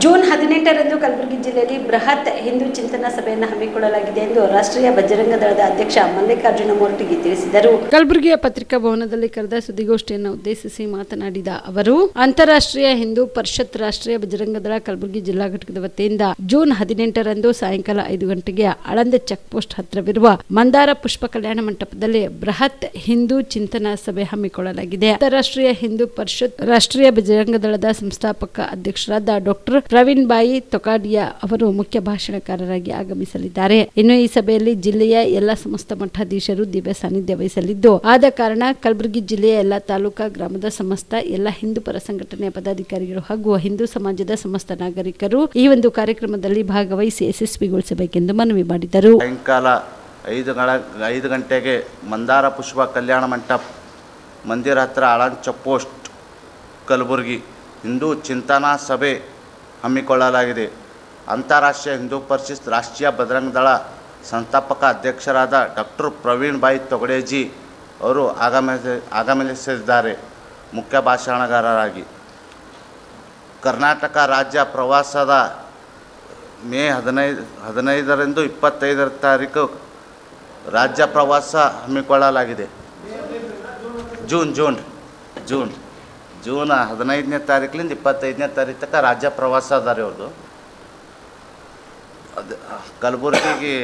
June ಹದಿನೆಂಟರಂದು ಕಲಬುರಗಿ ಜಿಲ್ಲೆಯಲ್ಲಿ ಬೃಹತ್ ಹಿಂದೂ ಚಿಂತನಾ ಸಭೆಯನ್ನು ಹಮ್ಮಿಕೊಳ್ಳಲಾಗಿದೆ ಎಂದು ರಾಷ್ಟ್ರೀಯ ಬಜರಂಗ ದಳದ ಅಧ್ಯಕ್ಷ ಮಲ್ಲಿಕಾರ್ಜುನ ಮೂರ್ತಿಗೆ ತಿಳಿಸಿದರು. ಕಲಬುರಗಿಯ ಪತ್ರಿಕಾ ಭವನದಲ್ಲಿ ಕರೆದ ಸುದ್ದಿಗೋಷ್ಠಿಯನ್ನು ಉದ್ದೇಶಿಸಿ ಮಾತನಾಡಿದ ಅವರು, ಅಂತಾರಾಷ್ಟ್ರೀಯ ಹಿಂದೂ ಪರಿಷತ್ ರಾಷ್ಟ್ರೀಯ ಬಜರಂಗ ದಳ ಕಲಬುರಗಿ ಜಿಲ್ಲಾ ಘಟಕದ ವತಿಯಿಂದ ಜೂನ್ ಹದಿನೆಂಟರಂದು ಸಾಯಂಕಾಲ ಐದು ಗಂಟೆಗೆ ಆಳಂದ ಚೆಕ್ ಪೋಸ್ಟ್ ಹತ್ತಿರವಿರುವ ಮಂದಾರ ಪುಷ್ಪ ಕಲ್ಯಾಣ ಮಂಟಪದಲ್ಲಿ ಬೃಹತ್ ಹಿಂದೂ ಚಿಂತನಾ ಸಭೆ ಹಮ್ಮಿಕೊಳ್ಳಲಾಗಿದೆ. ಅಂತಾರಾಷ್ಟ್ರೀಯ ಹಿಂದೂ ಪರಿಷತ್ ರಾಷ್ಟ್ರೀಯ ಬಜರಂಗ ದಳದ ಸಂಸ್ಥಾಪಕ ಅಧ್ಯಕ್ಷರಾದ ಡಾಕ್ಟರ್ ಪ್ರವೀಣ್ ಬಾಯಿ ತೊಕಾಡಿಯಾ ಅವರು ಮುಖ್ಯ ಭಾಷಣಕಾರರಾಗಿ ಆಗಮಿಸಲಿದ್ದಾರೆ. ಇನ್ನು ಈ ಸಭೆಯಲ್ಲಿ ಜಿಲ್ಲೆಯ ಎಲ್ಲ ಸಮಸ್ತ ಮಠಾಧೀಶರು ದಿವ್ಯ ಸಾನ್ನಿಧ್ಯ ವಹಿಸಲಿದ್ದು, ಆದ ಕಾರಣ ಕಲಬುರಗಿ ಜಿಲ್ಲೆಯ ಎಲ್ಲ ತಾಲೂಕಾ, ಗ್ರಾಮದ ಸಮಸ್ತ ಎಲ್ಲ ಹಿಂದೂ ಪರ ಸಂಘಟನೆಯ ಪದಾಧಿಕಾರಿಗಳು ಹಾಗೂ ಹಿಂದೂ ಸಮಾಜದ ಸಮಸ್ತ ನಾಗರಿಕರು ಈ ಒಂದು ಕಾರ್ಯಕ್ರಮದಲ್ಲಿ ಭಾಗವಹಿಸಿ ಯಶಸ್ವಿಗೊಳಿಸಬೇಕೆಂದು ಮನವಿ ಮಾಡಿದರು. ಸಾಯಂಕಾಲ ಐದು ಐದು ಗಂಟೆಗೆ ಮಂದಾರ ಪುಷ್ಪ ಕಲ್ಯಾಣ ಮಂಟಪ, ಮಂದಿರ ಹತ್ರ ಆಳಂದ್ ಚೆಕ್ಪೋಸ್ಟ್ ಕಲಬುರಗಿ ಹಿಂದೂ ಚಿಂತನಾ ಸಭೆ ಹಮ್ಮಿಕೊಳ್ಳಲಾಗಿದೆ. ಅಂತಾರಾಷ್ಟ್ರೀಯ ಹಿಂದೂ ಪರಿಷತ್ ರಾಷ್ಟ್ರೀಯ ಬಜರಂಗ ದಳ ಸಂಸ್ಥಾಪಕ ಅಧ್ಯಕ್ಷರಾದ ಡಾಕ್ಟರ್ ಪ್ರವೀಣ್ ಭಾಯ್ ತೊಗಡೇಜಿ ಅವರು ಆಗಮಿಸಿ, ಆಗಮಿಸಿದ್ದಾರೆ. ಮುಖ್ಯ ಭಾಷಣಗಾರರಾಗಿ. ಕರ್ನಾಟಕ ರಾಜ್ಯ ಪ್ರವಾಸದ ಮೇ ಹದಿನೈದು ಹದಿನೈದರಿಂದ ಇಪ್ಪತ್ತೈದರ ತಾರೀಕು ರಾಜ್ಯ ಪ್ರವಾಸ ಹಮ್ಮಿಕೊಳ್ಳಲಾಗಿದೆ. June June June. ಜೂನ್ ಹದಿನೈದನೇ ತಾರೀಕಿನಿಂದ ಇಪ್ಪತ್ತೈದನೇ ತಾರೀಕು ತನಕ ರಾಜ್ಯ ಪ್ರವಾಸ ಅದ ರೀ ಅವ್ರದ್ದು ಅದು ಕಲ್ಬುರ್ಗಿಗೆ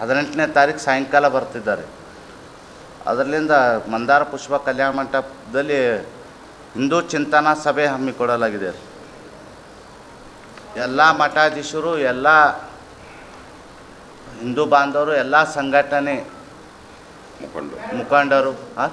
ಹದಿನೆಂಟನೇ ತಾರೀಕು ಸಾಯಂಕಾಲ ಬರ್ತಿದ್ದಾರೆ. ಅದರಲ್ಲಿಂದ ಮಂದಾರ ಪುಷ್ಪ ಕಲ್ಯಾಣ ಮಂಟಪದಲ್ಲಿ ಹಿಂದೂ ಚಿಂತನಾ ಸಭೆ ಹಮ್ಮಿಕೊಡಲಾಗಿದೆ ಎಲ್ಲ ಮಠಾಧೀಶರು ಎಲ್ಲ ಹಿಂದೂ ಬಾಂಧವರು ಎಲ್ಲ ಸಂಘಟನೆ ಮುಖಂಡರು. ಹಾಂ